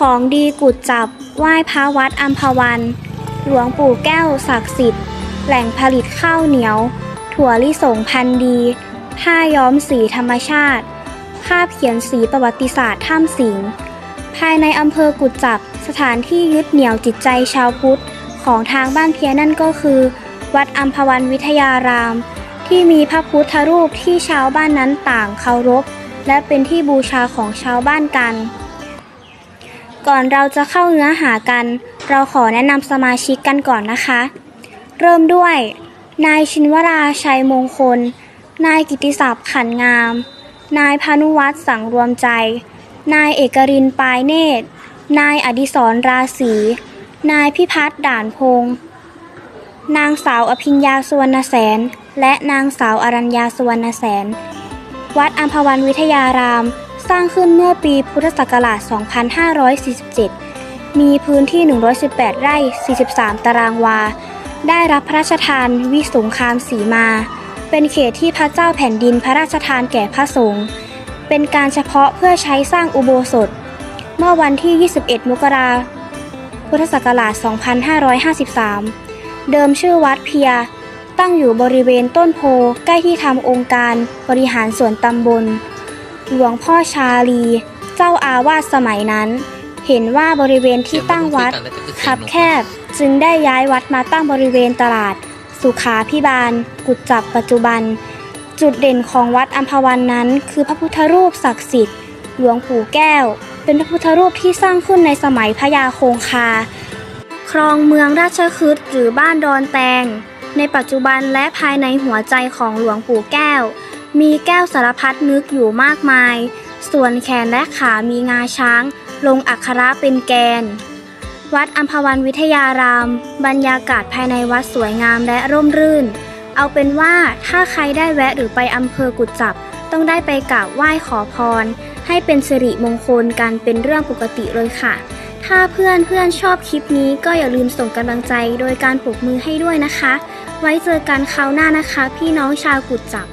ของดีกุดจับไหว้พระวัดอัมพวัน หลวงปู่แก้วศักดิ์สิทธิ์ แหล่งผลิตข้าวเหนียว ถั่วลิสงพันธุ์ดีผ้าย้อมสีธรรมชาติ ภาพเขียนสีประวัติศาสตร์ถ้ำสิง ภายในอำเภอกุดจับสถานที่ยึดเหนี่ยวจิตใจชาวพุทธ ของทางบ้านเพียนั่นก็คือ วัดอัมพวันวิทยาราม ที่มีพระพุทธรูปที่ชาวบ้านนั้นต่างเคารพ และเป็นที่บูชาของชาวบ้านกัน ก่อนเราจะเข้าเนื้อหากัน เราขอแนะนำสมาชิกกันก่อนนะคะ เริ่มด้วย นายชินวราชัยมงคล นายกิติศัพท์ขันงาม นายพานุวัฒน์สังรวมใจ นายเอกรินปลายเนตร นายอดิศรราศีนายพิพัฒน์ด่านพงศ์นางสาวอภิญญาสุวรรณแสน และนางสาวอรัญญาสุวรรณแสน วัดอัมพวันวิทยาราม สร้างขึ้นเมื่อปีพุทธศักราช 2547 มีพื้นที่ 118 ไร่ 43 ตารางวา ได้รับพระราชทานวิสงครามสีมา เป็นเขตที่พระเจ้าแผ่นดินพระราชทานแก่พระสงฆ์ เป็นการเฉพาะเพื่อใช้สร้างอุโบสถ เมื่อวันที่ 21 มกราพุทธศักราช 2553 เดิมชื่อวัดเพีย ตั้งอยู่บริเวณต้นโพใกล้ที่ทำองค์การบริหารส่วนตำบล หลวงพ่อชาลี เจ้าอาวาสสมัยนั้น เห็นว่าบริเวณที่ตั้งวัดคับแคบจึงได้ย้ายวัดมาตั้งบริเวณตลาด สุขาพิบาล กุดจับปัจจุบัน จุดเด่นของวัดอัมพวันนั้น คือพระพุทธรูปศักดิ์สิทธิ์ หลวงปู่แก้ว เป็นพระพุทธรูปที่สร้างขึ้นในสมัยพระยาคงคา ครองเมืองราชคฤห์หรือบ้านดอนแตง ในปัจจุบันและภายในหัวใจของหลวงปู่แก้ว มีแก้วสารพัดนึกอยู่มากมาย ส่วนแขนและขามีงาช้าง ลงอักขระเป็นแกน วัดอัมพวันวิทยาราม บรรยากาศภายในวัดสวยงามและร่มรื่น เอาเป็นว่าถ้าใครได้แวะหรือไปอำเภอกุดจับ ต้องได้ไปกราบไหว้ขอพร ให้เป็นสิริมงคลกันเป็นเรื่องปกติเลยค่ะ ถ้าเพื่อนเพื่อนๆชอบคลิปนี้ก็อย่าลืมส่งกำลังใจโดยการปรบมือให้ด้วยนะคะ ไว้เจอกันคราวหน้านะคะ พี่น้องชาวกุดจับ